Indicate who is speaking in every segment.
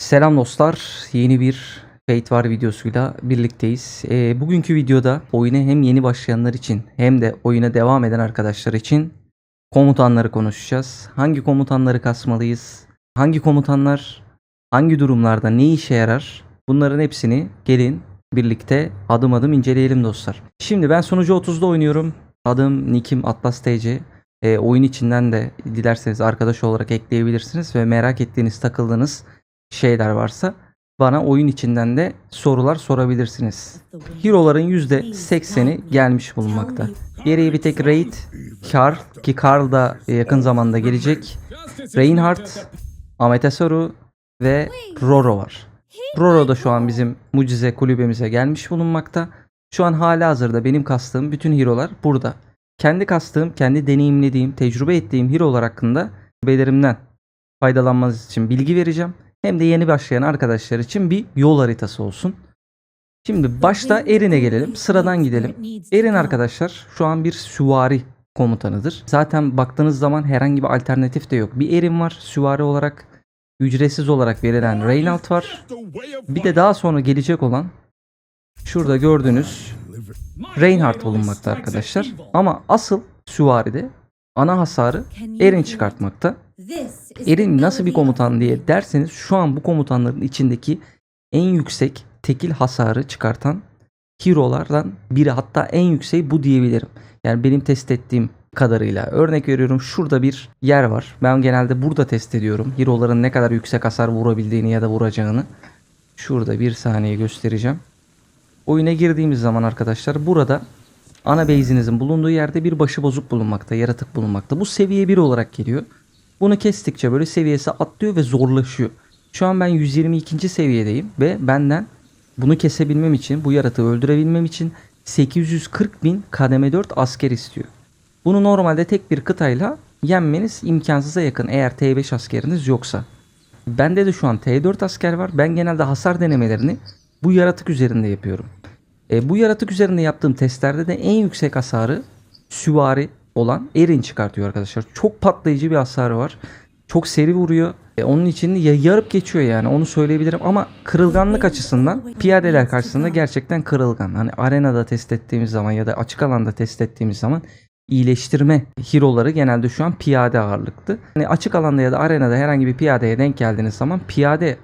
Speaker 1: Selam dostlar. Yeni bir Fate var videosuyla birlikteyiz. Ee, bugünkü videoda oyuna hem yeni başlayanlar için hem de oyuna devam eden arkadaşlar için komutanları konuşacağız. Hangi komutanları kasmalıyız? Hangi komutanlar hangi durumlarda ne işe yarar? Bunların hepsini gelin birlikte adım adım inceleyelim dostlar. Şimdi ben sunucu 30'da oynuyorum. Adım Nikim Atlas TC. Ee, oyun içinden de dilerseniz arkadaş olarak ekleyebilirsiniz ve merak ettiğiniz takıldığınız şeyler varsa bana oyun içinden de sorular sorabilirsiniz. Hero'ların %80'i gelmiş bulunmakta. Geriye bir tek Raid, Karl ki Karl da yakın zamanda gelecek. Reinhardt, Ametesaru ve Roro var. Roro da şu an bizim mucize kulübemize gelmiş bulunmakta. Şu an hala hazırda benim kastığım bütün hero'lar burada. Kendi kastığım, kendi deneyimlediğim, tecrübe ettiğim hero'lar hakkında belerimden faydalanmanız için bilgi vereceğim. Hem de yeni başlayan arkadaşlar için bir yol haritası olsun. Şimdi başta Erin'e gelelim. Sıradan gidelim. Erin arkadaşlar şu an bir süvari komutanıdır. Zaten baktığınız zaman herhangi bir alternatif de yok. Bir Erin var süvari olarak. Ücretsiz olarak verilen Reinhardt var. Bir de daha sonra gelecek olan şurada gördüğünüz Reinhardt bulunmakta arkadaşlar. Ama asıl süvaride ana hasarı Erin çıkartmakta. Erin nasıl bir komutan diye derseniz şu an bu komutanların içindeki en yüksek tekil hasarı çıkartan hero'lardan biri hatta en yükseği bu diyebilirim. Yani benim test ettiğim kadarıyla örnek veriyorum şurada bir yer var. Ben genelde burada test ediyorum. Hero'ların ne kadar yüksek hasar vurabildiğini ya da vuracağını. Şurada bir saniye göstereceğim. Oyuna girdiğimiz zaman arkadaşlar burada ana base'inizin bulunduğu yerde bir başı bozuk bulunmakta, yaratık bulunmakta. Bu seviye 1 olarak geliyor. Bunu kestikçe böyle seviyesi atlıyor ve zorlaşıyor. Şu an ben 122. seviyedeyim ve benden bunu kesebilmem için, bu yaratığı öldürebilmem için 840 bin kademe 4 asker istiyor. Bunu normalde tek bir kıtayla yenmeniz imkansıza yakın eğer T5 askeriniz yoksa. Bende de şu an T4 asker var. Ben genelde hasar denemelerini bu yaratık üzerinde yapıyorum. E, bu yaratık üzerinde yaptığım testlerde de en yüksek hasarı süvari olan Erin çıkartıyor arkadaşlar. Çok patlayıcı bir hasarı var. Çok seri vuruyor. E, onun için ya yarıp geçiyor yani onu söyleyebilirim ama kırılganlık açısından piyadeler karşısında gerçekten kırılgan. Hani arenada test ettiğimiz zaman ya da açık alanda test ettiğimiz zaman iyileştirme hero'ları genelde şu an piyade ağırlıklı. Hani açık alanda ya da arenada herhangi bir piyadeye denk geldiğiniz zaman piyade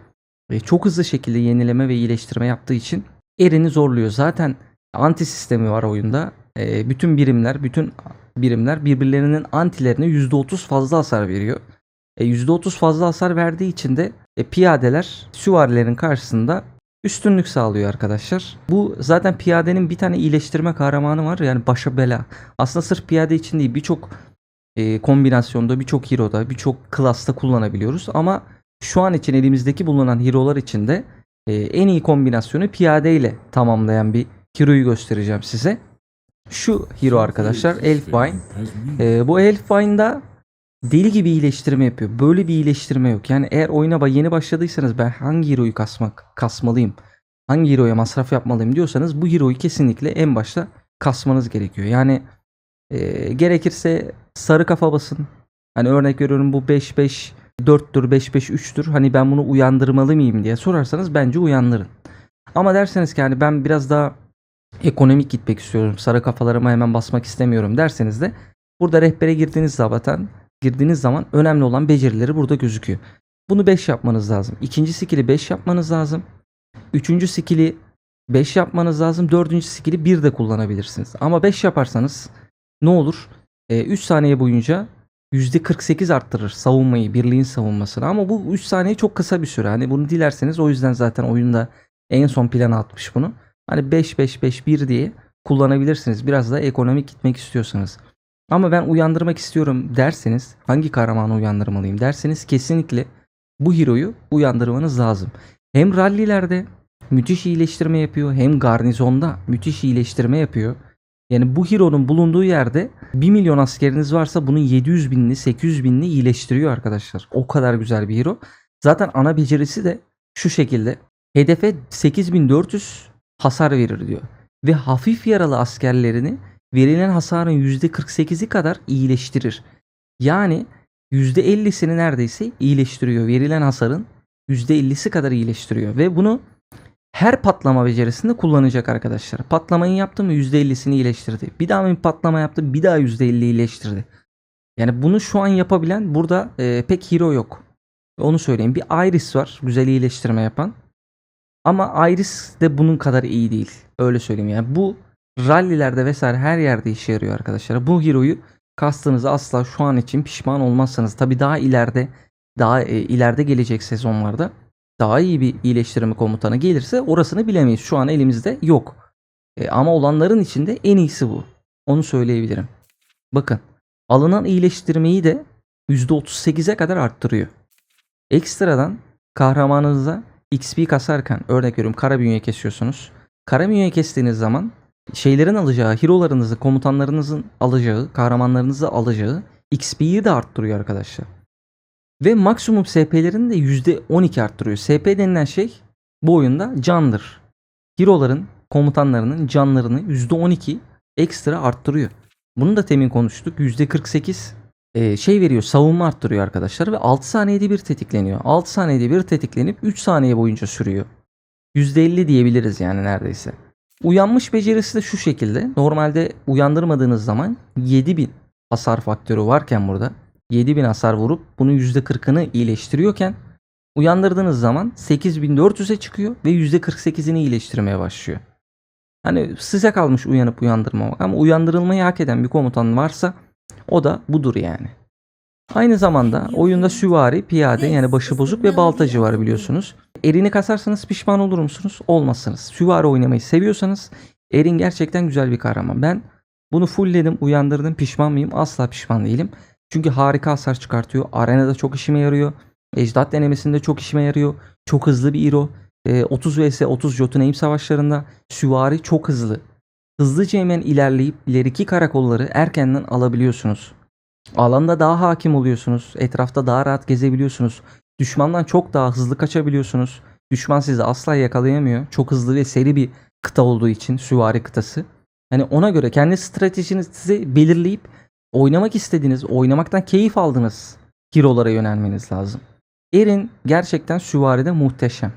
Speaker 1: e, çok hızlı şekilde yenileme ve iyileştirme yaptığı için Erin'i zorluyor. Zaten anti sistemi var oyunda. E, bütün birimler, bütün birimler birbirlerinin antilerine %30 fazla hasar veriyor. E, %30 fazla hasar verdiği için de e, piyadeler süvarilerin karşısında üstünlük sağlıyor arkadaşlar. Bu zaten piyadenin bir tane iyileştirme kahramanı var yani başa bela. Aslında sırf piyade için değil birçok e, kombinasyonda birçok hero'da birçok klasta kullanabiliyoruz ama şu an için elimizdeki bulunan hero'lar için de e, en iyi kombinasyonu piyade ile tamamlayan bir hero'yu göstereceğim size. Şu hero arkadaşlar Elfwine. Ee, bu Elfwine'da deli gibi iyileştirme yapıyor. Böyle bir iyileştirme yok. Yani eğer oyuna yeni başladıysanız ben hangi hero'yu kasmak kasmalıyım? Hangi hero'ya masraf yapmalıyım diyorsanız bu hero'yu kesinlikle en başta kasmanız gerekiyor. Yani e, gerekirse sarı kafa basın. Hani örnek veriyorum bu 5-5 4'tür 5-5 3'tür. Hani ben bunu uyandırmalı mıyım diye sorarsanız bence uyandırın. Ama derseniz ki hani ben biraz daha ekonomik gitmek istiyorum. Sarı kafalarıma hemen basmak istemiyorum derseniz de burada rehbere girdiğiniz zaman girdiğiniz zaman önemli olan becerileri burada gözüküyor. Bunu 5 yapmanız lazım. İkinci skill'i 5 yapmanız lazım. Üçüncü skill'i 5 yapmanız lazım. Dördüncü skill'i 1 de kullanabilirsiniz. Ama 5 yaparsanız ne olur? 3 saniye boyunca %48 arttırır savunmayı, birliğin savunmasını. Ama bu 3 saniye çok kısa bir süre. Hani bunu dilerseniz o yüzden zaten oyunda en son plana atmış bunu. Hani 5-5-5-1 diye kullanabilirsiniz. Biraz da ekonomik gitmek istiyorsanız. Ama ben uyandırmak istiyorum derseniz hangi kahramanı uyandırmalıyım derseniz kesinlikle bu hero'yu uyandırmanız lazım. Hem rallilerde müthiş iyileştirme yapıyor hem garnizonda müthiş iyileştirme yapıyor. Yani bu hero'nun bulunduğu yerde 1 milyon askeriniz varsa bunun 700 binini 800 binini iyileştiriyor arkadaşlar. O kadar güzel bir hero. Zaten ana becerisi de şu şekilde. Hedefe 8400 hasar verir diyor. Ve hafif yaralı askerlerini verilen hasarın %48'i kadar iyileştirir. Yani %50'sini neredeyse iyileştiriyor verilen hasarın %50'si kadar iyileştiriyor ve bunu her patlama becerisinde kullanacak arkadaşlar. Patlamayı yaptı mı %50'sini iyileştirdi. Bir daha bir patlama yaptı bir daha %50 iyileştirdi. Yani bunu şu an yapabilen burada e, pek hero yok. Onu söyleyeyim. Bir Iris var güzel iyileştirme yapan. Ama Iris de bunun kadar iyi değil. Öyle söyleyeyim yani. Bu rallilerde vesaire her yerde işe yarıyor arkadaşlar. Bu hero'yu kastığınızda asla şu an için pişman olmazsınız. Tabi daha ileride daha e, ileride gelecek sezonlarda daha iyi bir iyileştirme komutanı gelirse orasını bilemeyiz. Şu an elimizde yok. E, ama olanların içinde en iyisi bu. Onu söyleyebilirim. Bakın alınan iyileştirmeyi de %38'e kadar arttırıyor. Ekstradan kahramanınıza XP kasarken örnek veriyorum kara bünye kesiyorsunuz. Kara bünye kestiğiniz zaman şeylerin alacağı, hero'larınızı, komutanlarınızın alacağı, kahramanlarınızı alacağı XP'yi de arttırıyor arkadaşlar. Ve maksimum SP'lerini de %12 arttırıyor. SP denilen şey bu oyunda candır. Hero'ların, komutanlarının canlarını %12 ekstra arttırıyor. Bunu da temin konuştuk. %48 e, şey veriyor, savunma arttırıyor arkadaşlar ve 6 saniyede bir tetikleniyor. 6 saniyede bir tetiklenip 3 saniye boyunca sürüyor. %50 diyebiliriz yani neredeyse. Uyanmış becerisi de şu şekilde. Normalde uyandırmadığınız zaman 7000 hasar faktörü varken burada 7000 hasar vurup bunun %40'ını iyileştiriyorken uyandırdığınız zaman 8400'e çıkıyor ve %48'ini iyileştirmeye başlıyor. Hani size kalmış uyanıp uyandırmamak ama uyandırılmayı hak eden bir komutan varsa o da budur yani. Aynı zamanda oyunda süvari, piyade yani başıbozuk ve baltacı var biliyorsunuz. Erini kasarsanız pişman olur musunuz? Olmazsınız. Süvari oynamayı seviyorsanız Erin gerçekten güzel bir kahraman. Ben bunu fullledim, uyandırdım. Pişman mıyım? Asla pişman değilim. Çünkü harika hasar çıkartıyor. Arenada çok işime yarıyor. Ecdat denemesinde çok işime yarıyor. Çok hızlı bir hero. Ee, 30 vs 30 Jotunheim savaşlarında süvari çok hızlı. Hızlıca hemen ilerleyip ileriki karakolları erkenden alabiliyorsunuz. Alanda daha hakim oluyorsunuz. Etrafta daha rahat gezebiliyorsunuz. Düşmandan çok daha hızlı kaçabiliyorsunuz. Düşman sizi asla yakalayamıyor. Çok hızlı ve seri bir kıta olduğu için süvari kıtası. Hani ona göre kendi stratejinizi belirleyip oynamak istediğiniz, oynamaktan keyif aldığınız hero'lara yönelmeniz lazım. Erin gerçekten süvaride muhteşem.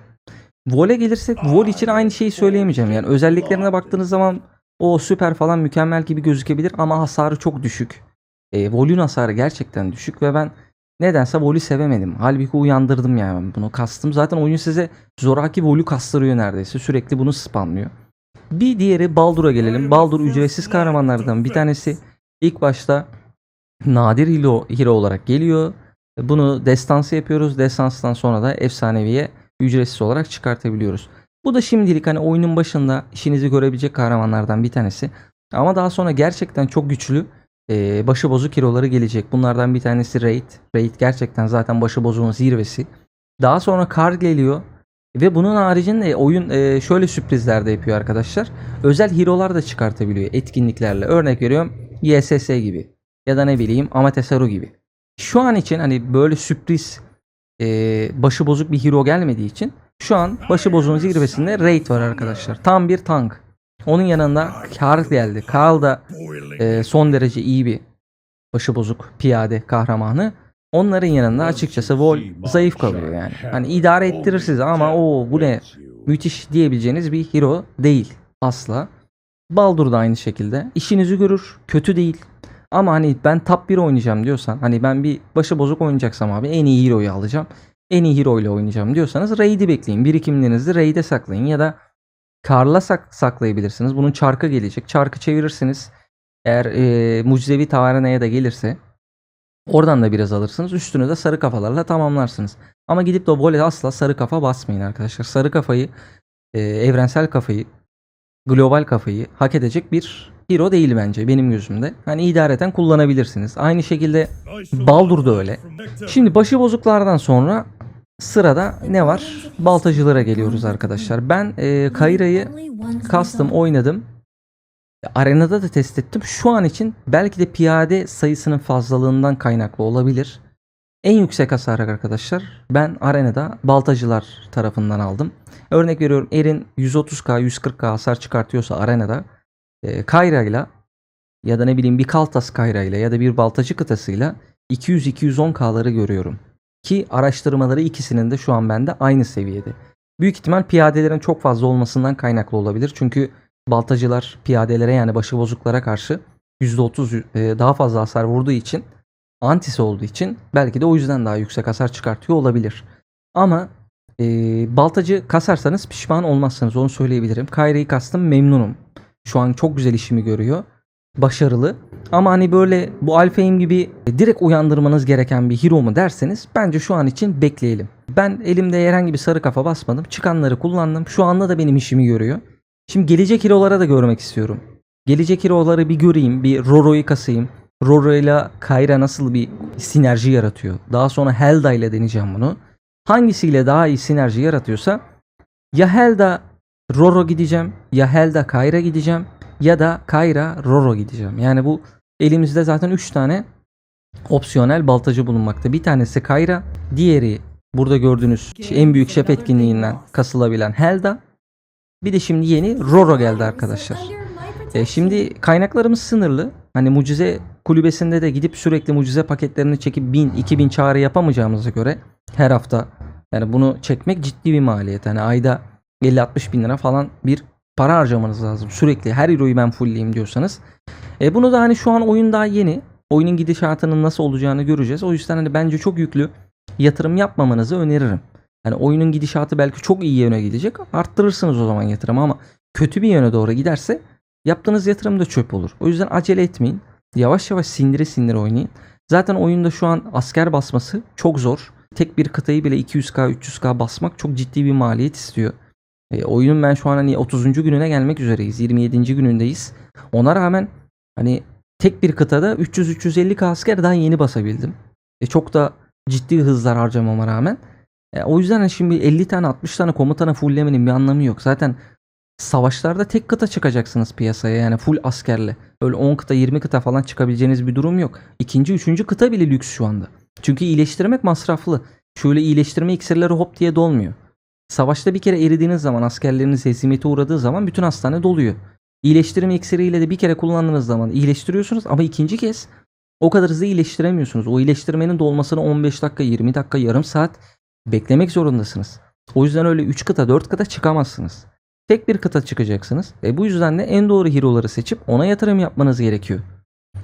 Speaker 1: Vol'e gelirsek Vol için aynı şeyi söyleyemeyeceğim. Yani özelliklerine baktığınız zaman o süper falan mükemmel gibi gözükebilir ama hasarı çok düşük. E, Vol'ün hasarı gerçekten düşük ve ben nedense Vol'ü sevemedim. Halbuki uyandırdım yani bunu kastım. Zaten oyun size zoraki Vol'ü kastırıyor neredeyse. Sürekli bunu spamlıyor. Bir diğeri Baldur'a gelelim. Baldur ücretsiz kahramanlardan bir tanesi. İlk başta nadir hero, hero olarak geliyor. Bunu destansı yapıyoruz. Destanstan sonra da efsaneviye ücretsiz olarak çıkartabiliyoruz. Bu da şimdilik hani oyunun başında işinizi görebilecek kahramanlardan bir tanesi. Ama daha sonra gerçekten çok güçlü e, başıbozuk hero'ları gelecek. Bunlardan bir tanesi Raid. Raid gerçekten zaten başıbozuğun zirvesi. Daha sonra Kar geliyor. Ve bunun haricinde oyun e, şöyle sürprizler de yapıyor arkadaşlar. Özel hero'lar da çıkartabiliyor etkinliklerle. Örnek veriyorum YSS gibi. Ya da ne bileyim Amatesaru gibi. Şu an için hani böyle sürpriz e, başıbozuk bir hero gelmediği için şu an başıbozuğun zirvesinde Raid var arkadaşlar. Tam bir tank. Onun yanında Karl geldi. Karl da e, son derece iyi bir başıbozuk piyade kahramanı. Onların yanında açıkçası Vol zayıf kalıyor yani. Hani idare ettirir sizi ama o bu ne müthiş diyebileceğiniz bir hero değil asla. Baldur da aynı şekilde. İşinizi görür. Kötü değil. Ama hani ben top 1 oynayacağım diyorsan hani ben bir başıbozuk oynayacaksam abi en iyi hero'yu alacağım. En iyi hero ile oynayacağım diyorsanız Raid'i bekleyin. Birikimlerinizi Raid'e saklayın ya da Karla sak saklayabilirsiniz. Bunun çarkı gelecek. Çarkı çevirirsiniz. Eğer e, mucizevi tavanaya da gelirse oradan da biraz alırsınız. Üstünü de sarı kafalarla tamamlarsınız. Ama gidip de voley asla sarı kafa basmayın arkadaşlar. Sarı kafayı, e, evrensel kafayı, global kafayı hak edecek bir hero değil bence benim gözümde. Hani idareten kullanabilirsiniz. Aynı şekilde Baldur da öyle. Şimdi başıbozuklardan sonra Sırada ne var? Baltacılara geliyoruz arkadaşlar. Ben e, Kayra'yı custom oynadım. Arenada da test ettim. Şu an için belki de piyade sayısının fazlalığından kaynaklı olabilir. En yüksek hasar arkadaşlar ben arenada baltacılar tarafından aldım. Örnek veriyorum Erin 130k 140k hasar çıkartıyorsa arenada e, Kayra ile ya da ne bileyim bir Kaltas Kayra ile ya da bir baltacı kıtasıyla 200-210k'ları görüyorum. Ki araştırmaları ikisinin de şu an bende aynı seviyede. Büyük ihtimal piyadelerin çok fazla olmasından kaynaklı olabilir. Çünkü baltacılar piyadelere yani başıbozuklara karşı %30 e, daha fazla hasar vurduğu için antisi olduğu için belki de o yüzden daha yüksek hasar çıkartıyor olabilir. Ama e, baltacı kasarsanız pişman olmazsınız onu söyleyebilirim. Kayra'yı kastım memnunum. Şu an çok güzel işimi görüyor. Başarılı. Ama hani böyle bu Alfheim gibi direkt uyandırmanız gereken bir hero mu derseniz bence şu an için bekleyelim. Ben elimde herhangi bir sarı kafa basmadım. Çıkanları kullandım. Şu anda da benim işimi görüyor. Şimdi gelecek hero'lara da görmek istiyorum. Gelecek hero'ları bir göreyim. Bir Roro'yu kasayım. Roro ile Kayra nasıl bir sinerji yaratıyor. Daha sonra Helda ile deneyeceğim bunu. Hangisiyle daha iyi sinerji yaratıyorsa ya Helda Roro gideceğim ya Helda Kayra gideceğim ya da Kayra Roro gideceğim. Yani bu elimizde zaten 3 tane opsiyonel baltacı bulunmakta. Bir tanesi Kayra, diğeri burada gördüğünüz en büyük şef etkinliğinden kasılabilen Helda. Bir de şimdi yeni Roro geldi arkadaşlar. E, şimdi kaynaklarımız sınırlı. Hani mucize kulübesinde de gidip sürekli mucize paketlerini çekip 1000 2000 çağrı yapamayacağımıza göre her hafta yani bunu çekmek ciddi bir maliyet. Hani ayda 50-60 bin lira falan bir para harcamanız lazım. Sürekli her hero'yu ben fullleyeyim diyorsanız. E bunu da hani şu an oyun daha yeni. Oyunun gidişatının nasıl olacağını göreceğiz. O yüzden hani bence çok yüklü yatırım yapmamanızı öneririm. Hani oyunun gidişatı belki çok iyi yöne gidecek. Arttırırsınız o zaman yatırımı ama kötü bir yöne doğru giderse yaptığınız yatırım da çöp olur. O yüzden acele etmeyin. Yavaş yavaş sindire sindire oynayın. Zaten oyunda şu an asker basması çok zor. Tek bir kıtayı bile 200k 300k basmak çok ciddi bir maliyet istiyor. E, oyunun ben şu an hani 30. gününe gelmek üzereyiz. 27. günündeyiz. Ona rağmen hani tek bir kıtada 300-350k asker daha yeni basabildim. E, çok da ciddi hızlar harcamama rağmen. E, o yüzden hani şimdi 50 tane 60 tane komutana fulllemenin bir anlamı yok. Zaten savaşlarda tek kıta çıkacaksınız piyasaya yani full askerle. Öyle 10 kıta 20 kıta falan çıkabileceğiniz bir durum yok. İkinci üçüncü kıta bile lüks şu anda. Çünkü iyileştirmek masraflı. Şöyle iyileştirme iksirleri hop diye dolmuyor. Savaşta bir kere eridiğiniz zaman askerleriniz hezimete uğradığı zaman bütün hastane doluyor. İyileştirme iksiriyle de bir kere kullandığınız zaman iyileştiriyorsunuz ama ikinci kez o kadar hızlı iyileştiremiyorsunuz. O iyileştirmenin dolmasını 15 dakika, 20 dakika, yarım saat beklemek zorundasınız. O yüzden öyle 3 kıta, 4 kıta çıkamazsınız. Tek bir kıta çıkacaksınız. E bu yüzden de en doğru hero'ları seçip ona yatırım yapmanız gerekiyor.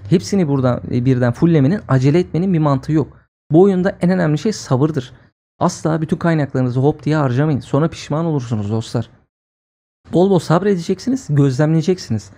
Speaker 1: Hepsini buradan e, birden fulllemenin, acele etmenin bir mantığı yok. Bu oyunda en önemli şey sabırdır. Asla bütün kaynaklarınızı hop diye harcamayın. Sonra pişman olursunuz dostlar. Bol bol sabredeceksiniz, gözlemleyeceksiniz.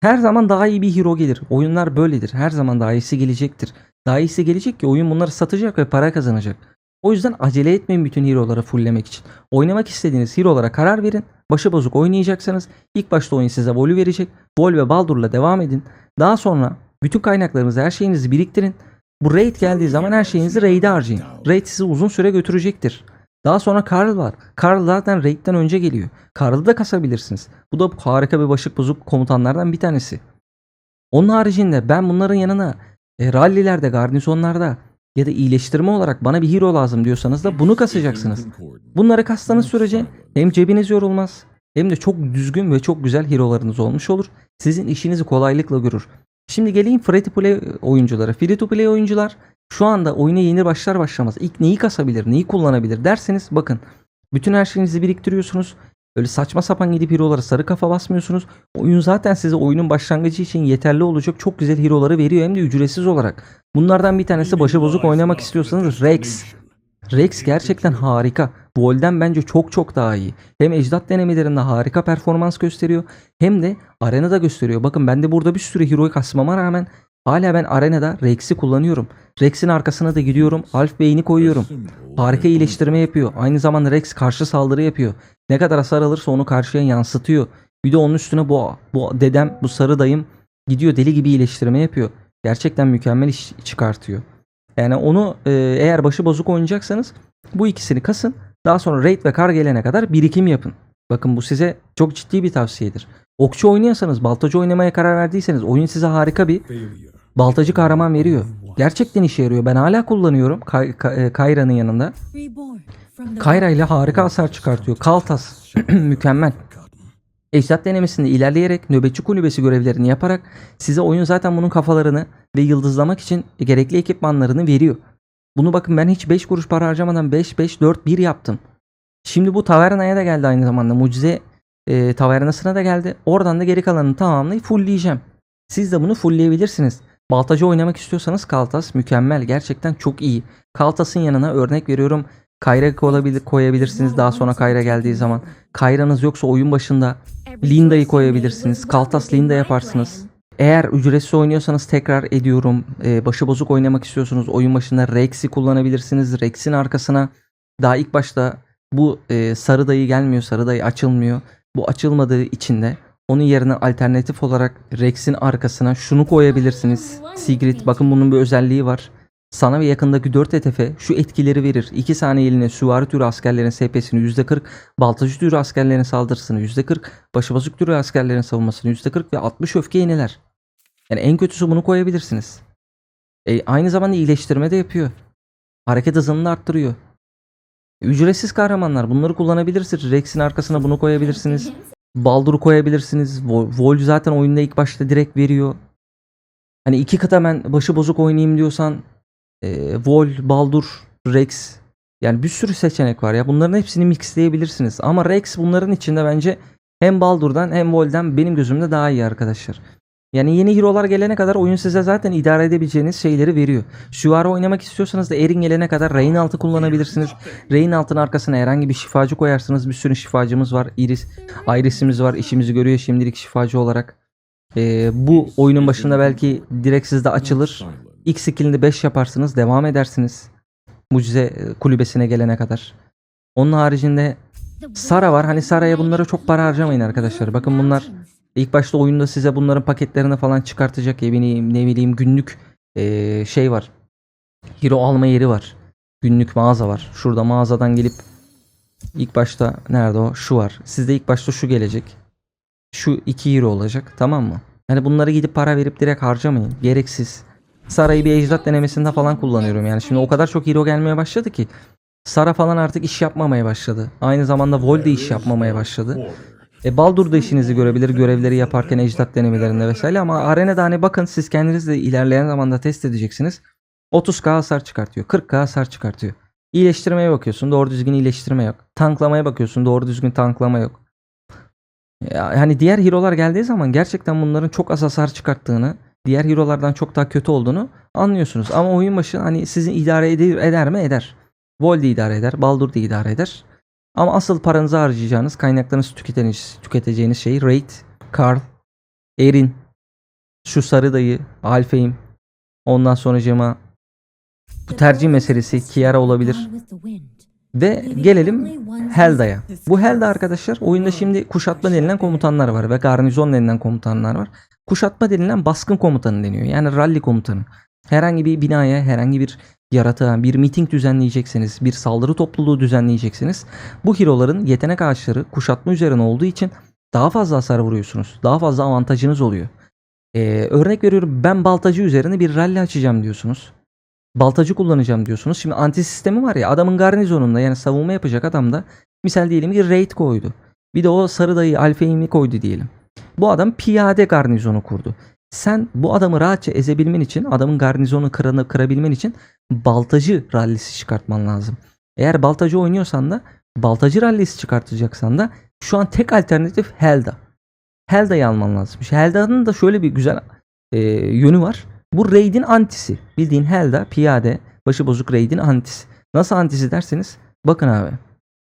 Speaker 1: Her zaman daha iyi bir hero gelir. Oyunlar böyledir. Her zaman daha iyisi gelecektir. Daha iyisi gelecek ki oyun bunları satacak ve para kazanacak. O yüzden acele etmeyin bütün hero'ları fulllemek için. Oynamak istediğiniz hero'lara karar verin. Başı bozuk oynayacaksanız ilk başta oyun size volü verecek. Vol ve Baldur'la devam edin. Daha sonra bütün kaynaklarınızı her şeyinizi biriktirin. Bu raid geldiği zaman her şeyinizi raid'e harcayın. Raid sizi uzun süre götürecektir. Daha sonra Karl var. Karl zaten raid'den önce geliyor. Karl'ı da kasabilirsiniz. Bu da harika bir başık bozuk komutanlardan bir tanesi. Onun haricinde ben bunların yanına e, rallilerde, garnizonlarda ya da iyileştirme olarak bana bir hero lazım diyorsanız da bunu kasacaksınız. Bunları kastığınız sürece hem cebiniz yorulmaz hem de çok düzgün ve çok güzel hero'larınız olmuş olur. Sizin işinizi kolaylıkla görür. Şimdi geleyim free to play oyunculara. Free to play oyuncular şu anda oyuna yeni başlar başlamaz ilk neyi kasabilir, neyi kullanabilir derseniz bakın. Bütün her şeyinizi biriktiriyorsunuz. Öyle saçma sapan gidip hero'lara sarı kafa basmıyorsunuz. Oyun zaten size oyunun başlangıcı için yeterli olacak çok güzel hero'ları veriyor hem de ücretsiz olarak. Bunlardan bir tanesi başı bozuk oynamak istiyorsanız Rex. Rex gerçekten harika. Vol'den bence çok çok daha iyi. Hem ecdat denemelerinde harika performans gösteriyor hem de arenada gösteriyor. Bakın ben de burada bir sürü hero'yu kasmama rağmen hala ben arenada Rex'i kullanıyorum. Rex'in arkasına da gidiyorum. Alf Bey'ini koyuyorum. Harika iyileştirme yapıyor. Aynı zamanda Rex karşı saldırı yapıyor. Ne kadar hasar alırsa onu karşıya yansıtıyor. Bir de onun üstüne bu, bu dedem, bu sarı dayım gidiyor deli gibi iyileştirme yapıyor. Gerçekten mükemmel iş çıkartıyor. Yani onu e, eğer başı bozuk oynayacaksanız bu ikisini kasın. Daha sonra raid ve kar gelene kadar birikim yapın. Bakın bu size çok ciddi bir tavsiyedir. Okçu oynuyorsanız, baltacı oynamaya karar verdiyseniz oyun size harika bir baltacı kahraman veriyor. Gerçekten işe yarıyor. Ben hala kullanıyorum Kay- Ka- e, Kayra'nın yanında. Kayra ile harika hasar çıkartıyor. Kaltas mükemmel. Ecdat denemesinde ilerleyerek nöbetçi kulübesi görevlerini yaparak size oyun zaten bunun kafalarını ve yıldızlamak için gerekli ekipmanlarını veriyor. Bunu bakın ben hiç 5 kuruş para harcamadan 5 5 4 1 yaptım. Şimdi bu tavernaya da geldi aynı zamanda. Mucize e, tavernasına da geldi. Oradan da geri kalanını tamamlayıp fullleyeceğim. Siz de bunu fullleyebilirsiniz. Baltacı oynamak istiyorsanız Kaltas mükemmel. Gerçekten çok iyi. Kaltas'ın yanına örnek veriyorum. Kayra olabilir, koyabilirsiniz daha sonra Kayra geldiği zaman. Kayra'nız yoksa oyun başında Linda'yı koyabilirsiniz. Kaltas Linda yaparsınız. Eğer ücretsiz oynuyorsanız tekrar ediyorum. E, başı oynamak istiyorsunuz. Oyun başında Rex'i kullanabilirsiniz. Rex'in arkasına daha ilk başta bu e, sarı dayı gelmiyor. Sarı dayı açılmıyor. Bu açılmadığı için de onun yerine alternatif olarak Rex'in arkasına şunu koyabilirsiniz. Sigrid bakın bunun bir özelliği var. Sana ve yakındaki 4 etefe şu etkileri verir. 2 saniyeliğine süvari türü askerlerin SP'sini %40, baltacı türü askerlerin saldırısını %40, başıbazık türü askerlerin savunmasını %40 ve 60 öfke yeniler. Yani en kötüsü bunu koyabilirsiniz. E, aynı zamanda iyileştirme de yapıyor. Hareket hızını da arttırıyor. Ücretsiz kahramanlar bunları kullanabilirsiniz. Rex'in arkasına bunu koyabilirsiniz. Baldur'u koyabilirsiniz. Vol zaten oyunda ilk başta direkt veriyor. Hani iki kıta ben başı bozuk oynayayım diyorsan e, Vol, Baldur, Rex yani bir sürü seçenek var ya. Bunların hepsini mixleyebilirsiniz. Ama Rex bunların içinde bence hem Baldur'dan hem Vol'den benim gözümde daha iyi arkadaşlar. Yani yeni hero'lar gelene kadar oyun size zaten idare edebileceğiniz şeyleri veriyor. Süvari oynamak istiyorsanız da Erin gelene kadar Rain altı kullanabilirsiniz. Rain altın arkasına herhangi bir şifacı koyarsınız. Bir sürü şifacımız var. Iris, Iris'imiz var. İşimizi görüyor şimdilik şifacı olarak. Ee, bu oyunun başında belki direkt sizde açılır. İlk skillini 5 yaparsınız. Devam edersiniz. Mucize e, kulübesine gelene kadar. Onun haricinde Sara var. Hani Sara'ya bunlara çok para harcamayın arkadaşlar. Bakın bunlar İlk başta oyunda size bunların paketlerini falan çıkartacak ya bileyim, ne bileyim günlük eee, şey var. Hero alma yeri var. Günlük mağaza var. Şurada mağazadan gelip ilk başta nerede o? Şu var. Sizde ilk başta şu gelecek. Şu 2 euro olacak. Tamam mı? Yani bunları gidip para verip direkt harcamayın. Gereksiz. Sarayı bir ecdat denemesinde falan kullanıyorum. Yani şimdi o kadar çok hero gelmeye başladı ki. Sara falan artık iş yapmamaya başladı. Aynı zamanda Vol de iş yapmamaya başladı. E, Baldur da işinizi görebilir görevleri yaparken ecdat denemelerinde vesaire ama arenada hani bakın siz kendiniz de ilerleyen zamanda test edeceksiniz. 30k hasar çıkartıyor. 40k hasar çıkartıyor. İyileştirmeye bakıyorsun doğru düzgün iyileştirme yok. Tanklamaya bakıyorsun doğru düzgün tanklama yok. Ya, hani diğer hero'lar geldiği zaman gerçekten bunların çok az hasar çıkarttığını, diğer hero'lardan çok daha kötü olduğunu anlıyorsunuz. Ama oyun başı hani sizin idare eder, mi? Eder. Vol de idare eder, Baldur da idare eder. Ama asıl paranızı harcayacağınız, kaynaklarınızı tüketeceğiniz, tüketeceğiniz şey Raid, Karl, Erin, şu sarı dayı, Alfheim, ondan sonra cema bu tercih meselesi Kiara olabilir. Ve gelelim Helda'ya. Bu Helda arkadaşlar oyunda şimdi kuşatma denilen komutanlar var ve garnizon denilen komutanlar var. Kuşatma denilen baskın komutanı deniyor. Yani rally komutanı. Herhangi bir binaya, herhangi bir yaratığa, bir miting düzenleyeceksiniz, bir saldırı topluluğu düzenleyeceksiniz. Bu hero'ların yetenek ağaçları kuşatma üzerine olduğu için daha fazla hasar vuruyorsunuz. Daha fazla avantajınız oluyor. Ee, örnek veriyorum ben baltacı üzerine bir rally açacağım diyorsunuz. Baltacı kullanacağım diyorsunuz. Şimdi anti sistemi var ya adamın garnizonunda yani savunma yapacak adam da misal diyelim ki raid koydu. Bir de o sarı dayı alfeimli koydu diyelim. Bu adam piyade garnizonu kurdu. Sen bu adamı rahatça ezebilmen için, adamın garnizonu kıranı kırabilmen için baltacı rallisi çıkartman lazım. Eğer baltacı oynuyorsan da baltacı rallisi çıkartacaksan da şu an tek alternatif Helda. Helda'yı alman lazım. Helda'nın da şöyle bir güzel e, yönü var. Bu raid'in antisi. Bildiğin Helda piyade başı bozuk raid'in antisi. Nasıl antisi derseniz bakın abi.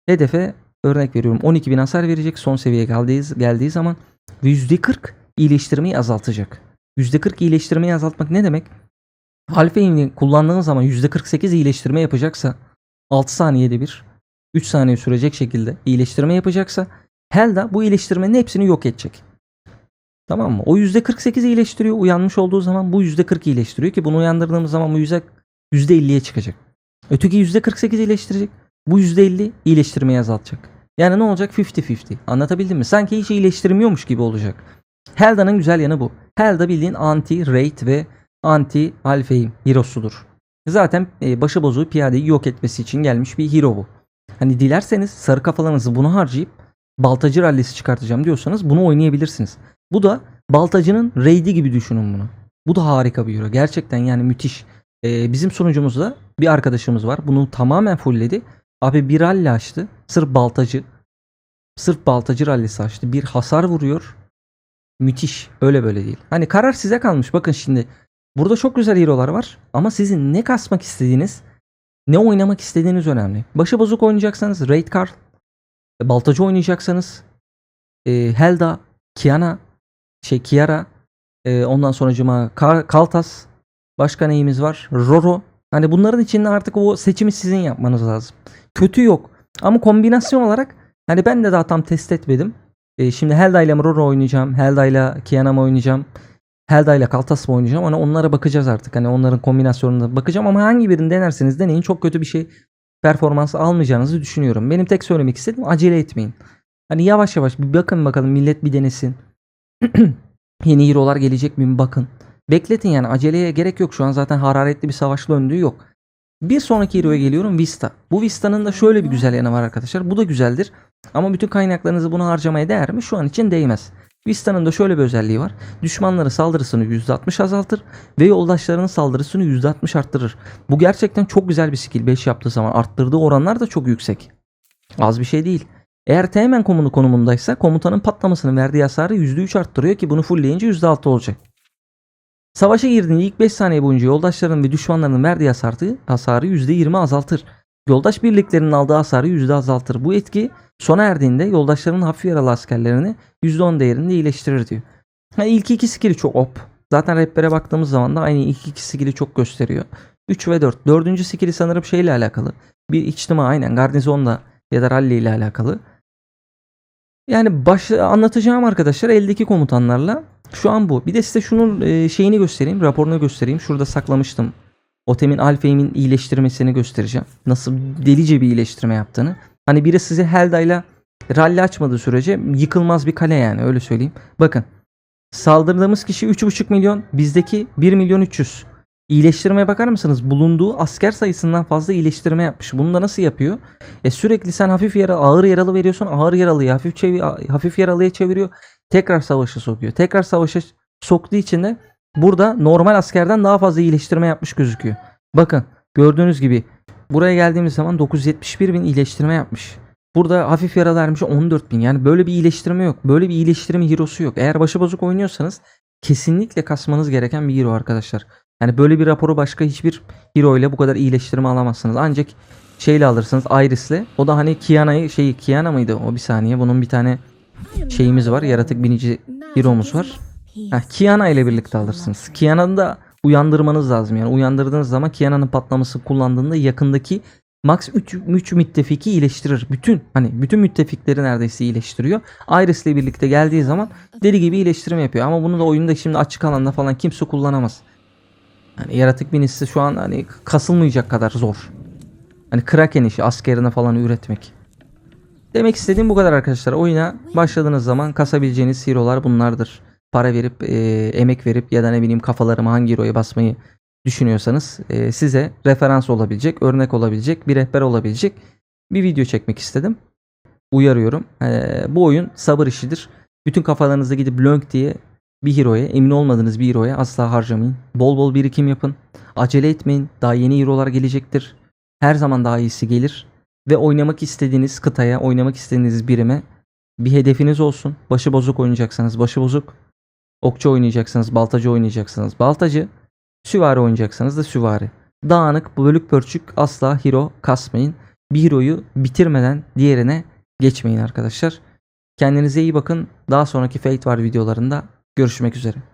Speaker 1: Hedefe örnek veriyorum 12.000 hasar verecek son seviyeye geldiği, geldiği zaman %40 iyileştirmeyi azaltacak. %40 iyileştirmeyi azaltmak ne demek? Alfheim'i kullandığınız zaman %48 iyileştirme yapacaksa 6 saniyede bir 3 saniye sürecek şekilde iyileştirme yapacaksa Helda bu iyileştirmenin hepsini yok edecek. Tamam mı? O %48 iyileştiriyor. Uyanmış olduğu zaman bu %40 iyileştiriyor ki bunu uyandırdığımız zaman bu yüzde 50'ye çıkacak. Öteki %48 iyileştirecek. Bu %50 iyileştirmeyi azaltacak. Yani ne olacak? 50-50. Anlatabildim mi? Sanki hiç iyileştirmiyormuş gibi olacak. Helda'nın güzel yanı bu. Helda bildiğin anti raid ve anti alfheim hero'sudur. Zaten e, başıbozu piyadeyi yok etmesi için gelmiş bir hero bu. Hani dilerseniz sarı kafalarınızı bunu harcayıp baltacı rallisi çıkartacağım diyorsanız bunu oynayabilirsiniz. Bu da baltacının raid'i gibi düşünün bunu. Bu da harika bir hero. Gerçekten yani müthiş. Ee, bizim sunucumuzda bir arkadaşımız var. Bunu tamamen fullledi. Abi bir rally açtı. Sırf baltacı. Sırf baltacı rallisi açtı. Bir hasar vuruyor. Müthiş. Öyle böyle değil. Hani karar size kalmış. Bakın şimdi. Burada çok güzel hero'lar var. Ama sizin ne kasmak istediğiniz, ne oynamak istediğiniz önemli. Başı bozuk oynayacaksanız Raid Carl. Baltacı oynayacaksanız e, Helda, Kiana, şey Kiara, e, ondan sonracıma Kaltas, başka neyimiz var? Roro. Hani bunların içinde artık o seçimi sizin yapmanız lazım. Kötü yok. Ama kombinasyon olarak hani ben de daha tam test etmedim. E, şimdi Helda ile mi Roro oynayacağım. Helda ile Kiana mı oynayacağım. Helda ile Kaltas mı oynayacağım. Hani onlara bakacağız artık. Hani onların kombinasyonuna bakacağım ama hangi birini denerseniz deneyin çok kötü bir şey performans almayacağınızı düşünüyorum. Benim tek söylemek istediğim acele etmeyin. Hani yavaş yavaş bir bakın bakalım millet bir denesin. Yeni hero'lar gelecek mi bakın. Bekletin yani aceleye gerek yok şu an zaten hararetli bir savaş döndüğü yok. Bir sonraki hero'ya geliyorum Vista. Bu Vista'nın da şöyle bir güzel yanı var arkadaşlar. Bu da güzeldir. Ama bütün kaynaklarınızı buna harcamaya değer mi? Şu an için değmez. Vista'nın da şöyle bir özelliği var. Düşmanların saldırısını %60 azaltır ve yoldaşlarının saldırısını %60 arttırır. Bu gerçekten çok güzel bir skill 5 yaptığı zaman arttırdığı oranlar da çok yüksek. Az bir şey değil. Eğer teğmen komunu konumundaysa komutanın patlamasının verdiği hasarı %3 arttırıyor ki bunu fullleyince %6 olacak. Savaşa girdiğinde ilk 5 saniye boyunca yoldaşların ve düşmanlarının verdiği hasarı, hasarı %20 azaltır. Yoldaş birliklerinin aldığı hasarı %10 azaltır. Bu etki sona erdiğinde yoldaşlarının hafif yaralı askerlerini %10 değerinde iyileştirir diyor. Ha, ilk iki skill'i çok op. Zaten rehbere baktığımız zaman da aynı ilk iki skill'i çok gösteriyor. 3 ve 4. Dördüncü skill'i sanırım şeyle alakalı. Bir içtima aynen garnizonla ya da rally ile alakalı. Yani baş, anlatacağım arkadaşlar eldeki komutanlarla şu an bu. Bir de size şunun e, şeyini göstereyim, raporunu göstereyim. Şurada saklamıştım. Otemin Alfheim'in iyileştirmesini göstereceğim. Nasıl delice bir iyileştirme yaptığını. Hani biri size Helda'yla rally açmadığı sürece yıkılmaz bir kale yani öyle söyleyeyim. Bakın saldırdığımız kişi 3,5 milyon bizdeki 1 milyon 300. İyileştirmeye bakar mısınız? Bulunduğu asker sayısından fazla iyileştirme yapmış. Bunu da nasıl yapıyor? E sürekli sen hafif yara, ağır yaralı veriyorsun. Ağır yaralıyı hafif, çevi- hafif yaralıya çeviriyor. Tekrar savaşa sokuyor. Tekrar savaşa soktuğu için de burada normal askerden daha fazla iyileştirme yapmış gözüküyor. Bakın gördüğünüz gibi buraya geldiğimiz zaman 971 bin iyileştirme yapmış. Burada hafif yaralı vermiş 14 bin. Yani böyle bir iyileştirme yok. Böyle bir iyileştirme hero'su yok. Eğer başı bozuk oynuyorsanız kesinlikle kasmanız gereken bir hero arkadaşlar. Yani böyle bir raporu başka hiçbir hero ile bu kadar iyileştirme alamazsınız. Ancak şeyle alırsınız Iris'le. O da hani Kiana'yı şey Kiana mıydı o bir saniye. Bunun bir tane şeyimiz var. Yaratık binici hero'muz var. Heh, Kiana ile birlikte alırsınız. Kiana'nı da uyandırmanız lazım. Yani uyandırdığınız zaman Kiana'nın patlaması kullandığında yakındaki max 3, 3 müttefiki iyileştirir. Bütün hani bütün müttefikleri neredeyse iyileştiriyor. Iris ile birlikte geldiği zaman deli gibi iyileştirme yapıyor. Ama bunu da oyunda şimdi açık alanda falan kimse kullanamaz. Hani yaratık binisi şu an hani kasılmayacak kadar zor. Hani Kraken işi askerine falan üretmek. Demek istediğim bu kadar arkadaşlar. Oyuna başladığınız zaman kasabileceğiniz hero'lar bunlardır. Para verip, e, emek verip ya da ne bileyim kafalarıma hangi hero'ya basmayı düşünüyorsanız e, size referans olabilecek, örnek olabilecek, bir rehber olabilecek bir video çekmek istedim. Uyarıyorum. E, bu oyun sabır işidir. Bütün kafalarınızda gidip lönk diye bir hero'ya, emin olmadığınız bir hero'ya asla harcamayın. Bol bol birikim yapın. Acele etmeyin. Daha yeni hero'lar gelecektir. Her zaman daha iyisi gelir. Ve oynamak istediğiniz kıtaya, oynamak istediğiniz birime bir hedefiniz olsun. Başı bozuk oynayacaksanız başı bozuk. Okçu oynayacaksanız baltacı oynayacaksınız baltacı. Süvari oynayacaksanız da süvari. Dağınık, bölük pörçük asla hero kasmayın. Bir hero'yu bitirmeden diğerine geçmeyin arkadaşlar. Kendinize iyi bakın. Daha sonraki Fate var videolarında görüşmek üzere.